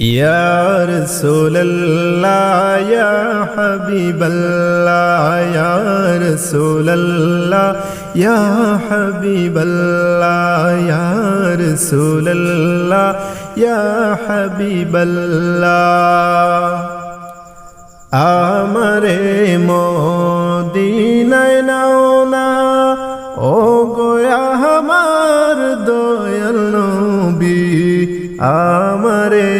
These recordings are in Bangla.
يا رسول الله يا حبيب الله يا رسول الله يا حبيب الله يا رسول الله يا حبيب الله আমারে মদিনায় নাও না ও গোয়া আমার দয়াল নবী আমারে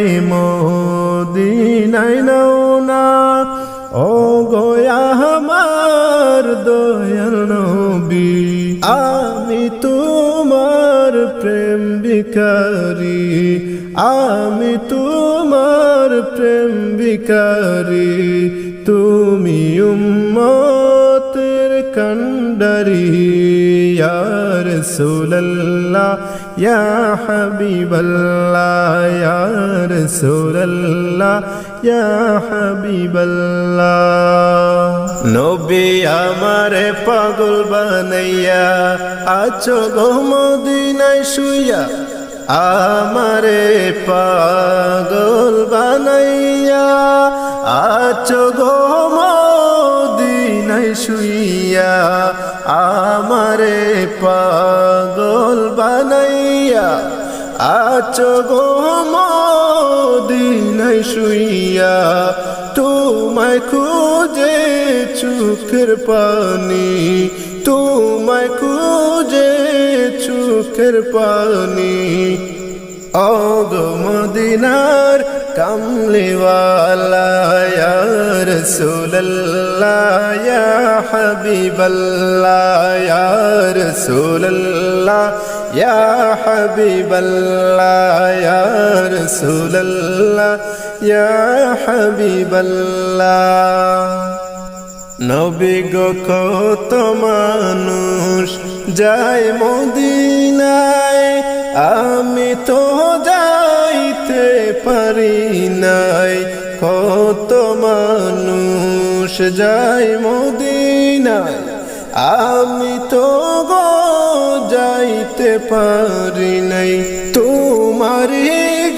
বিকারী আমি তোমার প্রেম বিকারী তুমি উম্মতের কন্ডারি ইয়া রাসূলুল্লাহ, ইয়া হাবিবাল্লাহ, ইয়া রাসূলুল্লাহ, ইয়া হাবিবাল্লাহ। নবী আমারে পাগল বানাইয়া, আছো গো মদিনায় শুইয়া আমারে পাগল বানাইয়া আছো গো মদিনায় শুইয়া আমারে পাগল বানাইয়া আছো গো মদিনায় শুইয়া তোমায় খুঁজে চোখের পানি তোমায় খুঁজে চোখের পানি। অগ মদিনার কামলিওয়ালা ইয়া হাবিবাল্লাহ ইয়া রাসূলুল্লাহ ইয়া হাবিবাল্লাহ ইয়া নবী কত মানুষ যায় মদিনায়। আমি তো যাইতে পারি নাই। কত মানুষ যায় মদিনায়। আমি তো গো যাইতে পারি নাই। তোমার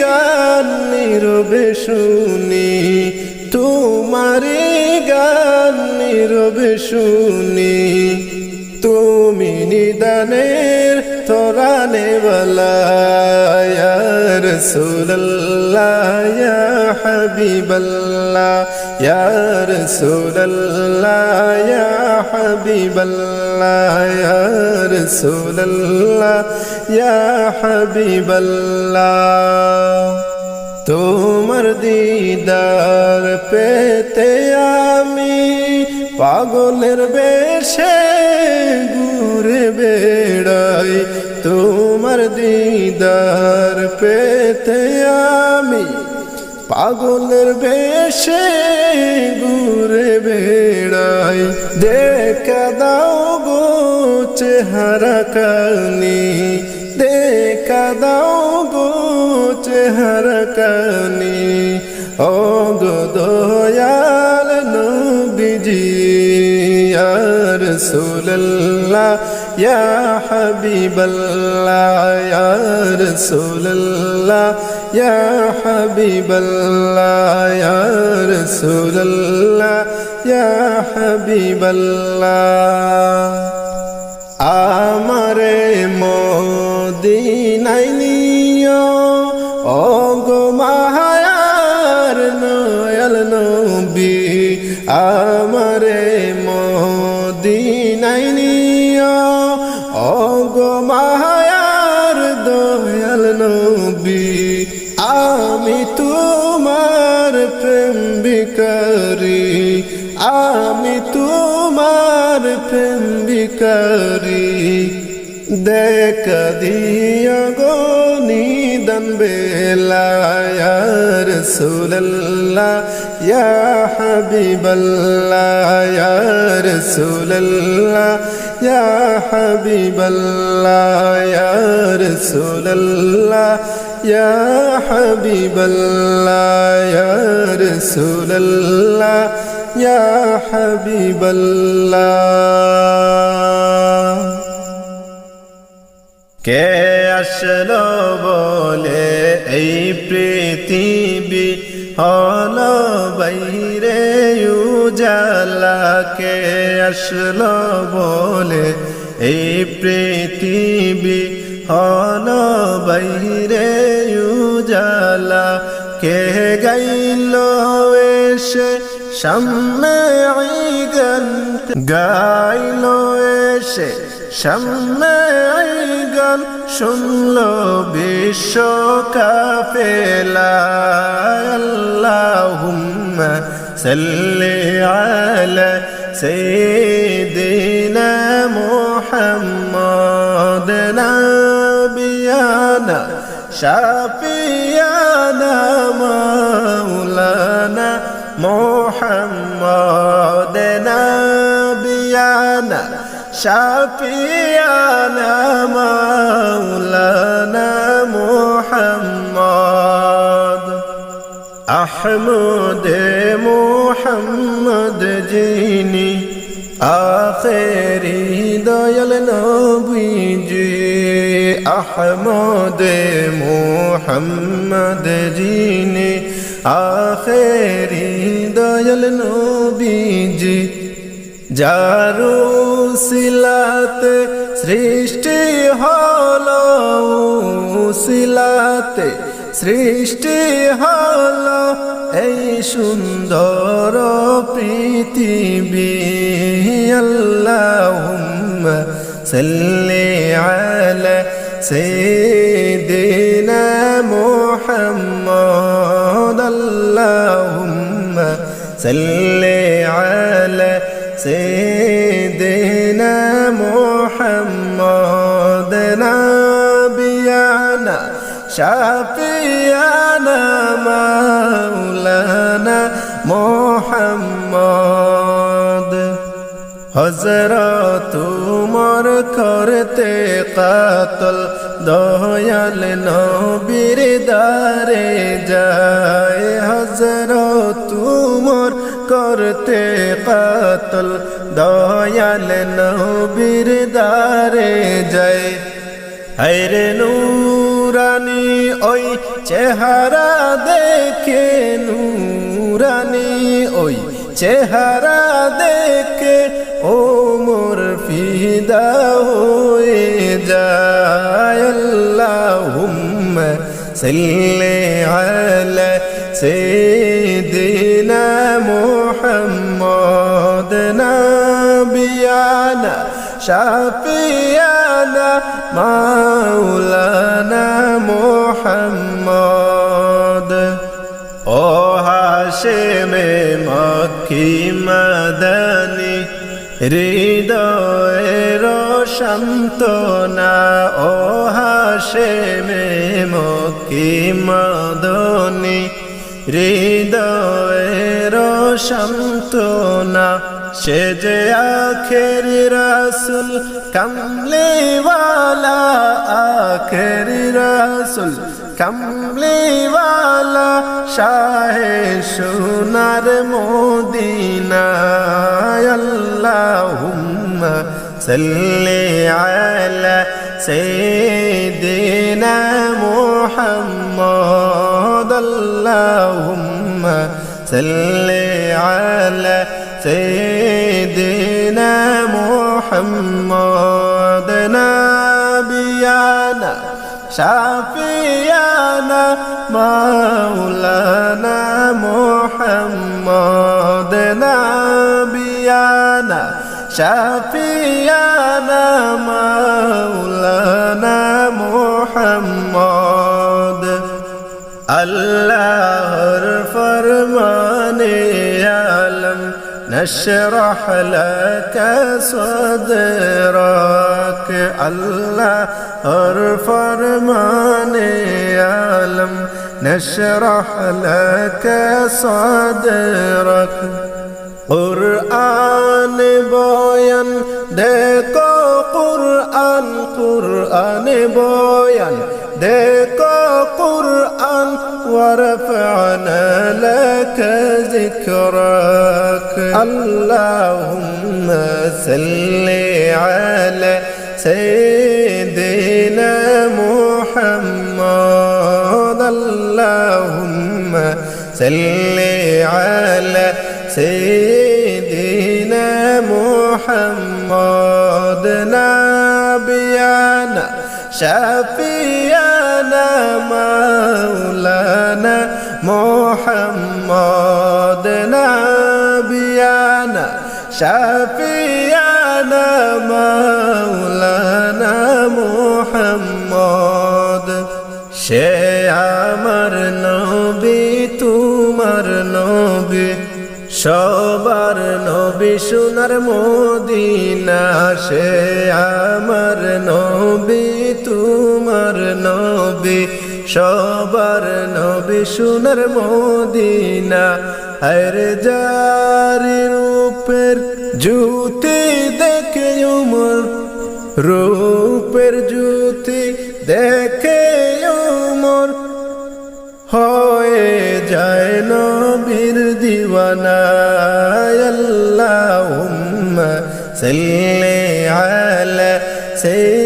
গান নীরবে শুনি। তোমার গান নীরবে শুনি, তুমি নিদানের তোরানে বলা রসুল্লাহ ইয়া হাবিবাল্লাহ, ইয়া রসুল্লাহ ইয়া হাবিবাল্লাহ, ইয়া ইয়া তোমার দিদার পেতে পাগলের বেশে ঘুরে বেড়াই তোমার দিদার পেতে আমি। পাগলের বেশে ঘুরে বেড়াই, দেখা দাও গো চেহারা কানি দেখা দাও গো চেহারা কানি রাসূলুল্লাহ, ইয়া হাবিবাল্লাহ, ইয়া রাসূলুল্লাহ, ইয়া হাবিবাল্লাহ, ইয়া রাসূলুল্লাহ, ইয়া হাবিবাল্লাহ। আমারে মদিনাই নিও ও গো মায়ার নয়াল নবী, আমারে বিকারী দেখা দিয়া গো নিদন বেলা ইয়া রাসূলুল্লাহ ইয়া হাবিবাল্লাহ ইয়া রাসূলুল্লাহ ইয়া হাবিবাল্লাহ ইয়া রাসূলুল্লাহ ইয়া কে আসলো বলে এই পৃথিবী হল বাইরে উজালাকে আসলো বলে এই পৃথিবী হল বাইরে উজালা? কে গাইল এসে সামনে গাইল এসে সামনে গান শুনল বিশ্ব কাফেলা আল্লাহুম্মা সাল্লি আলা সাইয়্যিদিনা মুহাম্মদ নাবিয়ানা শাফিয়ানা মাওলানা মুহাম্মদ শাফিয়ানা মাওলানা মোহাম্মদ। আহমদে মোহাম্মদ যিনি আখেরি দয়াল নবীজি। আহমদে মোহাম্মদ যিনি আখেরি দয়াল নবীজি। যারু সিলাতে সৃষ্টি হল সিলাতে সৃষ্টি হল এই সুন্দর পৃথিবী। আল্লাহুম্মা সাল্লি আলা সাইয়্যিদিনা মুহাম্মদ। আল্লাহুম্মা সাল্লি সাইয়্যিদিনা মুহাম্মদ নাবিয়ানা শাফিয়ানা মাওলানা মোহাম্মদ হজরত তুমর করতে কাতল দয়াল নবীর দারে যায় হজরত তুমর করতে কাতল দয়াল নবীর দারে যায় হায়রে নূরানি, ওই চেহারা দেখে নূরানি, ওই চেহারা দেখে ও মোর ফিদা হয়ে যায়। আল্লাহুম্মা সাল্লি আলা সাইয়্যিদিনা শাফিয়ানা মাওলানা মুহাম্মদ। ও হাশেমে মক্কি মাদানি হৃদয়ের শান্তনা ও হাশেমে মক্কি মাদনী হৃদয়ের সন্তনা সে যে আখের রাসুল, কমলেওয়ালা আখের রাসুল, কমলেওয়ালা শাহে সোনার মোদিনা আল্লাহুম্মা সাল্লি আলা সাইয়্যিদিনা মুহাম্মদ। اللهم صل على سيدنا محمد نبينا شافيانا مولانا محمد نبينا شافيانا مولانا محمد. الله الفرمان يعلم نشرح لك صدرك. الله الفرمان يعلم نشرح لك صدرك. قرآن بوين ديكو قرآن قرآن بوين ديكو ورفعنا لك ذكرك اللهم صل على سيدنا محمد. اللهم صل على سيدنا محمد. نبينا شفيعنا مولانا محمد نبينا شفيعنا مولانا محمد সে আমার নবী তোমার নবী সবার নবী সোনার মদিনা সে আমার নবী তোমার নবী সবার নবী সোনার মদিনা হর যারি রূপের জুতি দেখে উমর, রূপের জ্যোতি দেখে উমর। হয়ে যায় নবীর দিওয়ানা আল্লাহুম্মা সাল্লি আলা সাইয়্যিদিনা